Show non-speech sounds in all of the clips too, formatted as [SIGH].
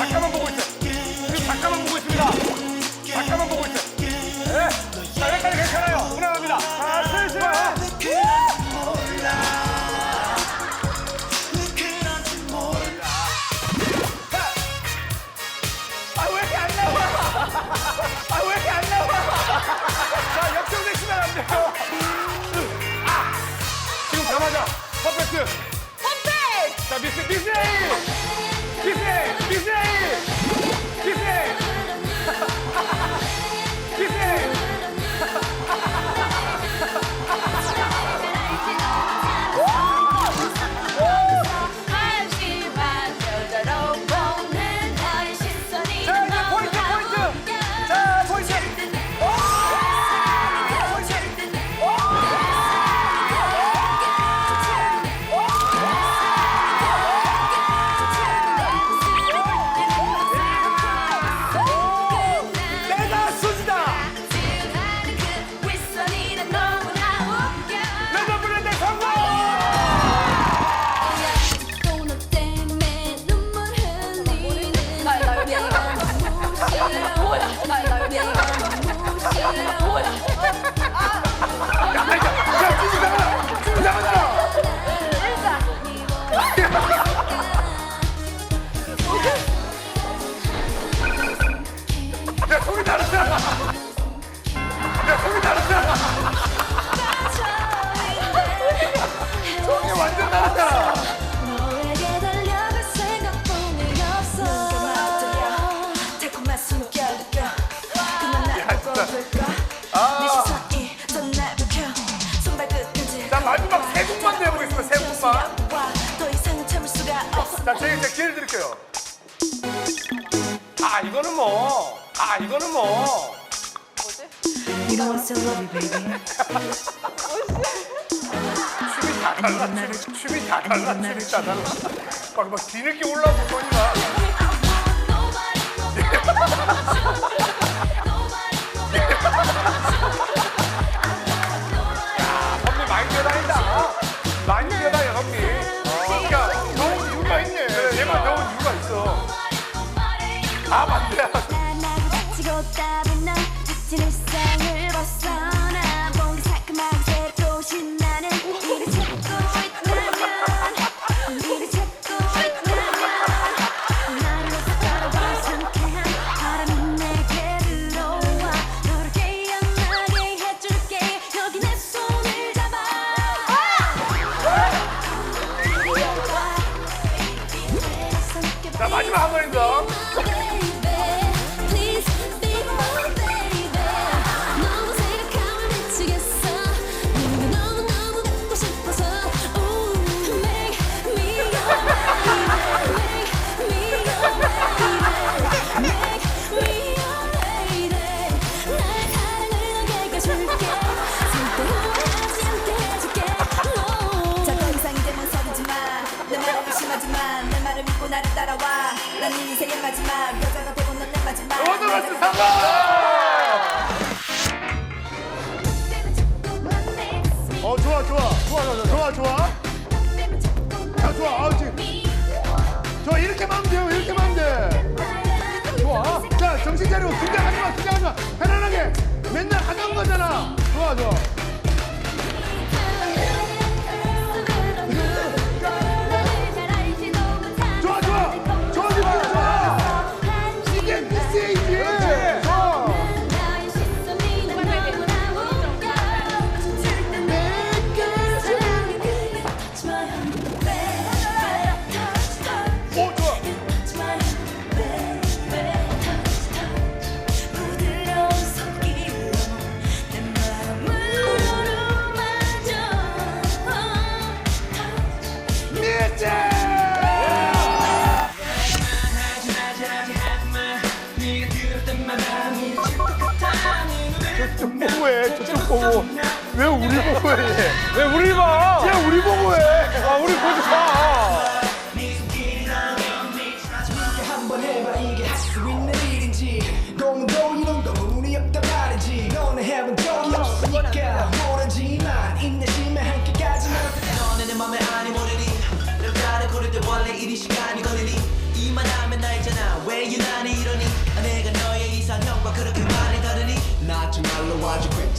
Acaba 이거는 뭐. You know I still love you, baby. 춤이 다 달라. 춤, 춤이 다 달라. 춤이 다 달라. 막막 뒤늦게 올라오고 거니까. [LAUGHS] 해? 저쪽 보고. 왜 우리 보고 해? 왜 우리 봐? 야, 우리 보고 해. 아, 우리 보지 마.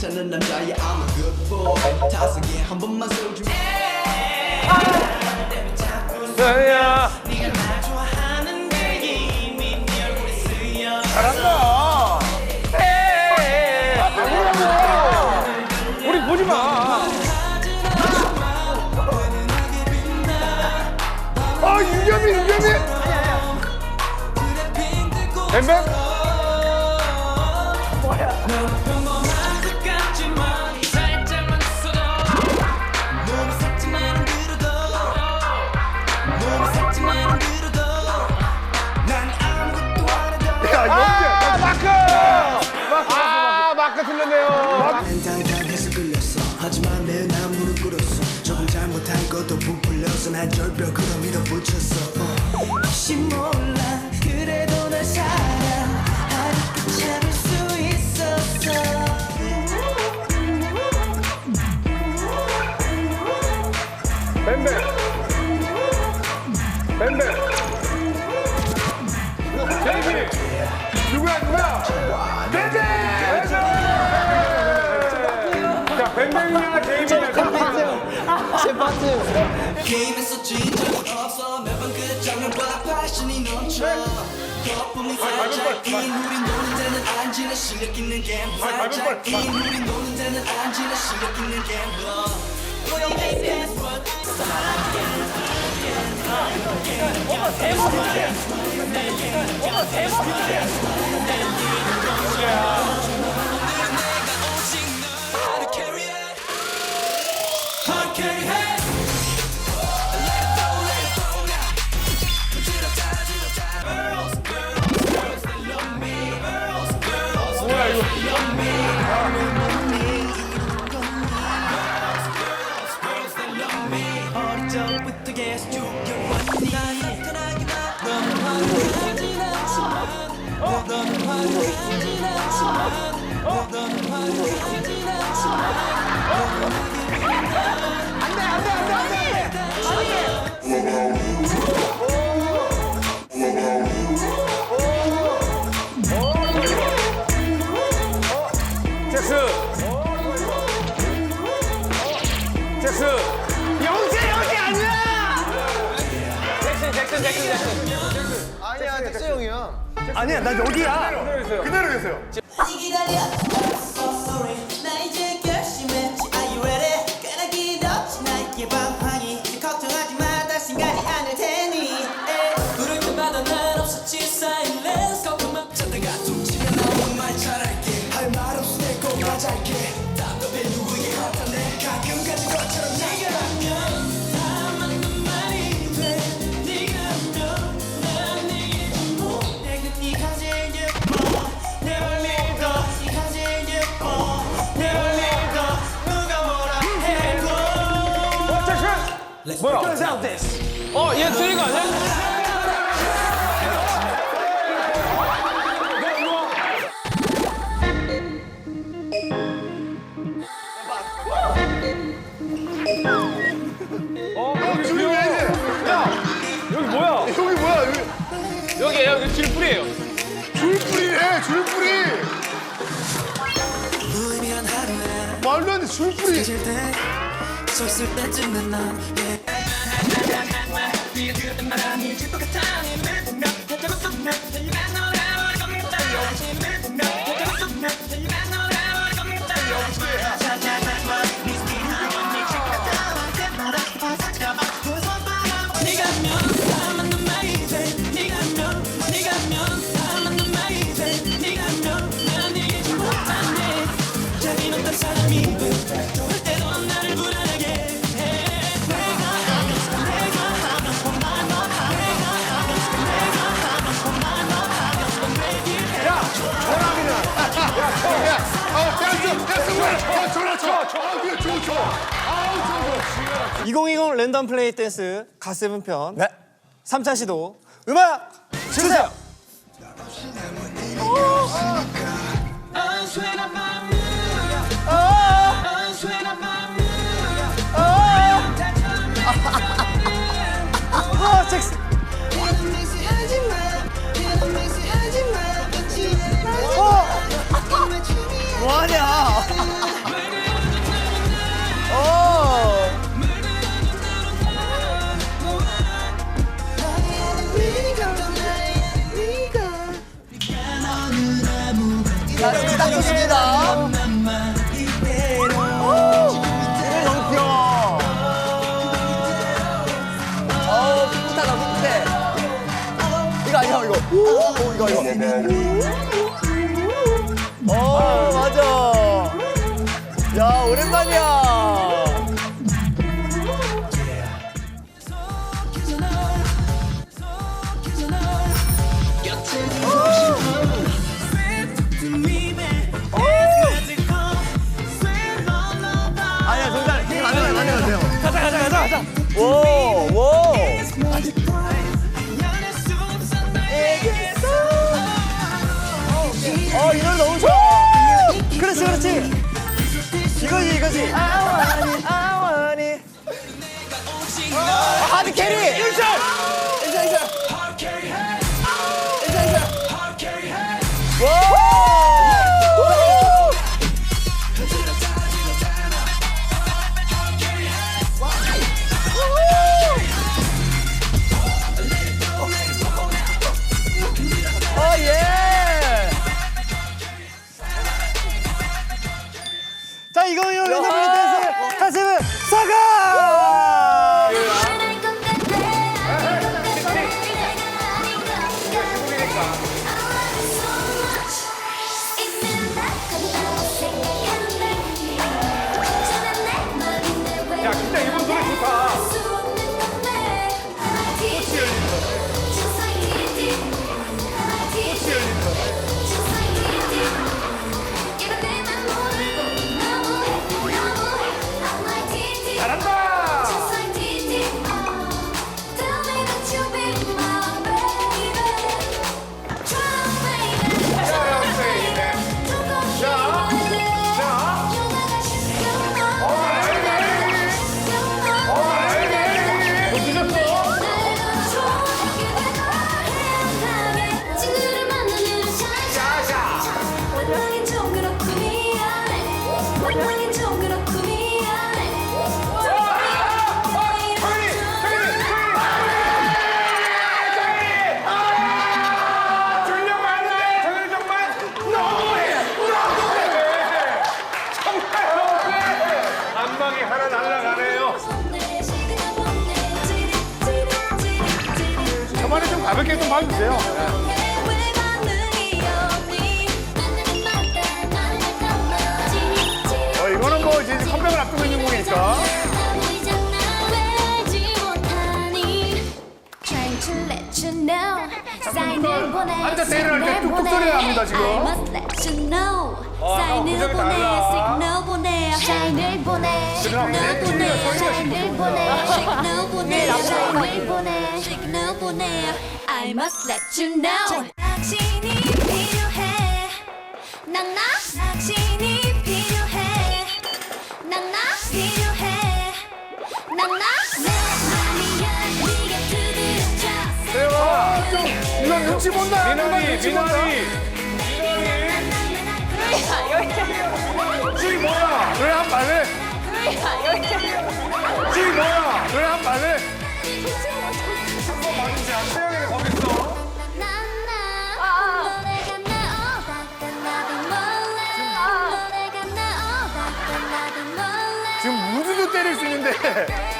괜찮은 남자야 I'm a good boy 다섯개 한 번만 쏘지 서현이야. 잘한다. 에이. 아, 뭐라고. 우리 보지 마. 아 유겸이 유겸이. 뱀뱀? 뱀뱀. 뱀뱀. 제이비. 누구야, 누구야? 뱀뱀! 자, 뱀뱀이냐, 제이비냐. 게임에서 진 적은 없어 매번 그 장면과 패션이 넘쳐 거품이 살짝 긴 우린 노는 데는 안 지나 실력 있는 게임 살짝 긴 우린 노는 데는 안 지나 실력 있는 게 패스워드 뭐야, 잭슨, 잭슨, 잭슨, 잭슨. 아니야 나 여기야. 기다려주세요. 그대로 계세요. 이 기다려 뭐야? 어, 얘 트리거 아니야? 어, 여기 줄이 왜 이래? 야, 여기 뭐야? 여기 뭐야 여기 여기에요, 여기 줄뿌리예요. 줄뿌리래 줄뿌리. 무의미한 하루에 말도 안 돼 줄뿌리. 섰을 때쯤은 난 yeah. 네가면 2020 랜덤 플레이 댄스 갓세븐 편 3차 시도 음악 주세요. 아, 잭스. 좋습니다. 너무 귀여워. 어, 풋풋하다, 풋풋해. 이거 아니야, 이거. 오, 이거, 이거. 오, 오. 어, 이 노래 너무 좋아. 그렇지, 그렇지. 이거지, 이거지. 아와니, 아와니. 아, 하드 캐리. 1점. 1점, 1점. 컴백을 앞두고 있는 곡이니까 Trying to let you know 사인을 보내 앉아서 일어날 때 시그널 뚝뚝 보내. 소리가 납니다, 지금. Know. 사인을 보내. 시그널 보내 사인을 보내 시그널 보내 사인을 보내 시그널 보내 사인을 보내 시그널 보내 I must let you know. 당신이 필요해. 난 나 좀 이건 눈치 본다. 눈치 본다. 미나리 지 뭐야 노래 한 발을. 지 뭐야 노래 한 몰래 지금 우주도 때릴 수 있는데.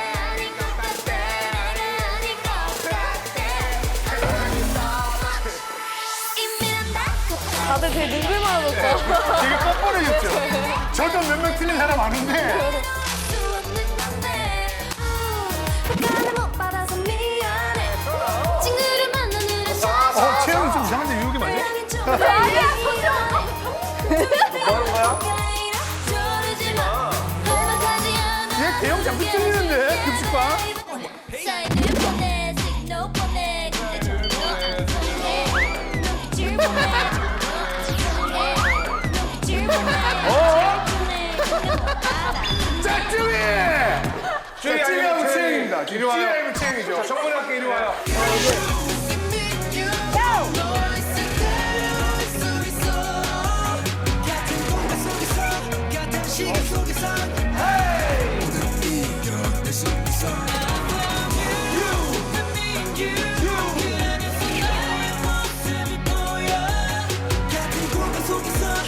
다들 되게 눈글만 하셨어. 되게 뻔뻔해졌죠. 저도 몇명 틀린 사람 아는데. 이리 와요 채영이죠. 정문에 할게 이리 와요 공간 속에서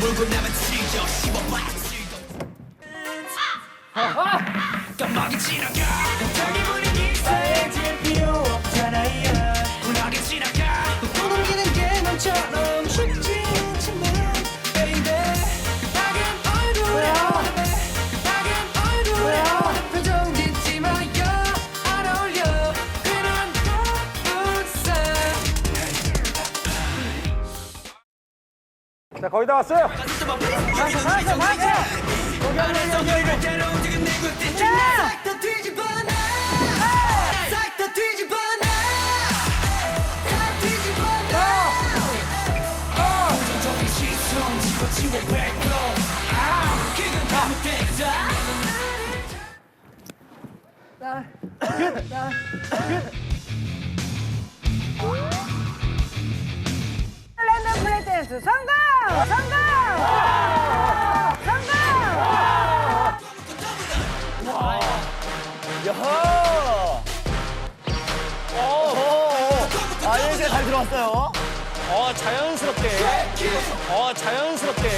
그리고 씹어봐 까마귀 지나가 거의 다 왔어요. 그건 잘못됐다 랜덤 플레이댄스 성공! 어, 아, 예지가 잘 들어왔어요. 어, 자연스럽게. 어, 자연스럽게.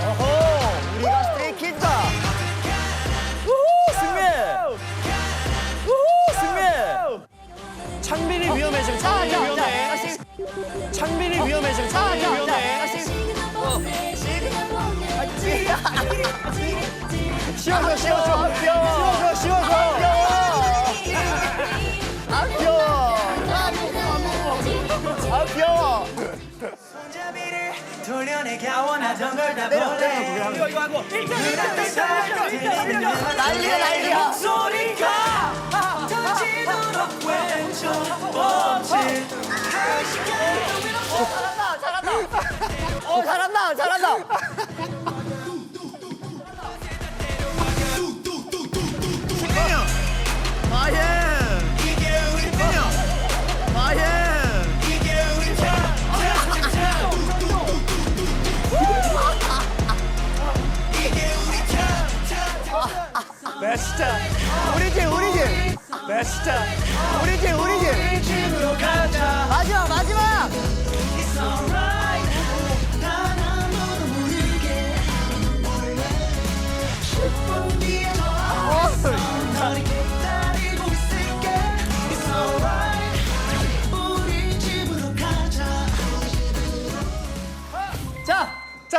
어허, 우리가 스트레이 키즈다. 우후, 승리. 우후, 승리. 창빈이 위험해, 지금. 창빈이 위험해. 창빈이 위험해, 지금. 창빈이 위험해. 쉬워서, 쉬워서. 쉬워서, 쉬워서. 아, 귀여워. 아, 귀여워. 손잡이를 돌려내가 원하던 걸다 볼래 이거 이거 하고 난리야, 난리야. 소리가 터지도록 외쳐 없이 어, 잘한다, 잘한다. 이게 우리 편나 진짜. 우리 팀, 우리 팀. 나 진짜. 우리 팀, 우리 가자 마지막, 마지막.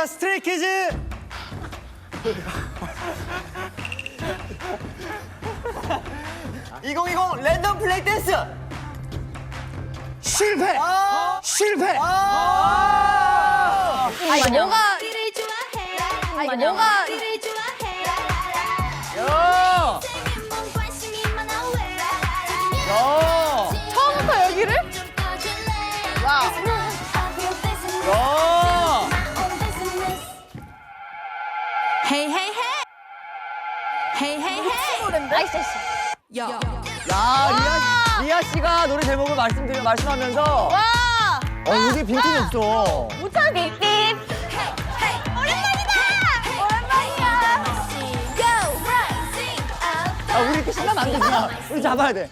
자, 자, 스트레이 키즈. (2020) 랜덤 플레이 댄스! 실패! 실패! 아, 이거 뭐가, 우리를 좋아해 아, 이거 뭐가, 우리를 좋아해 야, hey 나이스. 야 야, 리아, 리아 씨가 노래 제목을 말씀드려 말씀하면서 와! 어 여기 빈틈이 없어. 우찬 빅빅! 오랜만이다 오랜만이야 아 우리 이렇게 신나면 안 되잖아. 우리 잡아야 돼.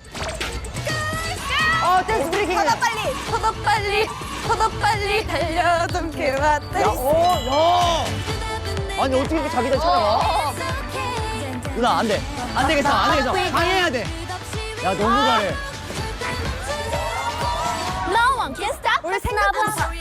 어 댄스 브레이킹. 더더 빨리! 더더 빨리! 더더 빨리 달려던 그 맛들. 야, 어, 야. 아니 어떻게 이렇게 자기들 찾아와? 누나 안 돼. 안 되겠어. 안 되겠어. 방해해야 돼. 야 너무 잘해. No one can stop us now.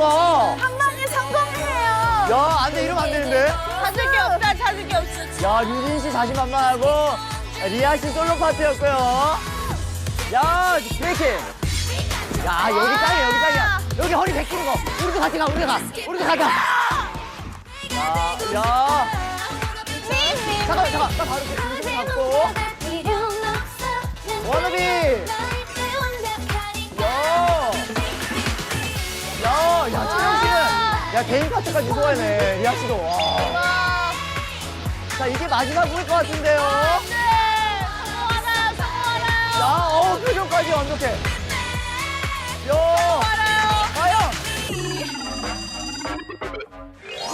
봐. 한 방에 성공해요. 야, 안 돼, 이러면 안 되는데. 찾을 게 없다, 찾을 게 없어. 야, 유진 씨 자신만만하고, 리아 씨 솔로 파트였고요. 야, 브레이킹. 야, 여기 짱이야, 여기 짱이야. 여기 허리 베끼는 거. 우리도 같이 가, 우리도 가. 우리도 가자. 야, 야. 잠깐만, 잠깐. 나 바로 중심 잡고. 워너비. 야, 야, 채영 씨는. 야, 개인 파트까지 소화해네. 리아 씨도. 와. 자, 이게 마지막 부일 것 같은데요. 성공하라, 성공하라. 야, 어우, 표정까지 완벽해. 야, 과연.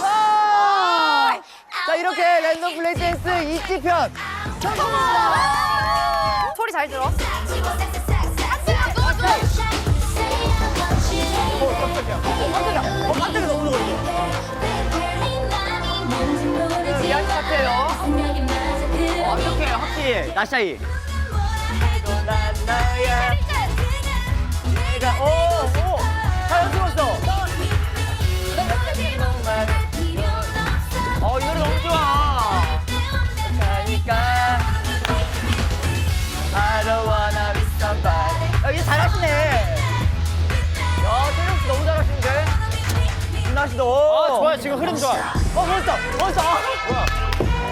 와! 자, 이렇게 랜덤 플레이 댄스 2지편 소리 잘 들어. 어, 나샤이. 난 나야. 내가, 오, 오. 자연스러웠어. 어, 이 노래 너무 좋아. 가니까. I don't wanna be somebody. 야, 이제 잘하시네. 야, 태용 씨 너무 잘하시는데? 김나 씨도. 아, 좋아요, 지금 흐름 좋아. 어, 몬스터, 몬스터.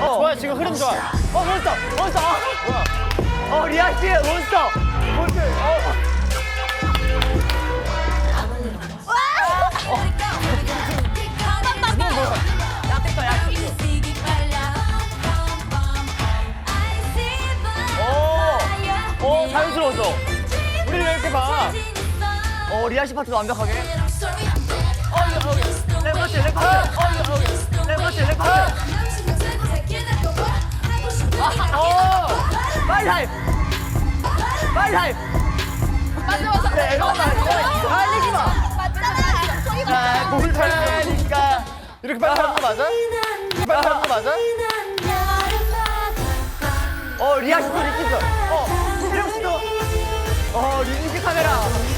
어, 좋아요, 지금 흐름 좋아. 어, 몬스터, 몬스터. 어, 리아 씨, 몬스터. 몬스터. 어. 오, 자연스러웠어. 우리 왜 이렇게 봐? 어, 리아 씨 파트도 완벽하게. 어, 이거, 어, 이거. 랩파트, 랩 파트. 빨리. 빨리. 네, 이거 봐, 이거 달리지 마. 자, 뭘 타니까. 이렇게 빨리 하는 거 맞아? 빨리 하는 거 맞아? 어, 리아 씨도 리키죠. 어, 세령 씨도. 어, 리니지 카메라.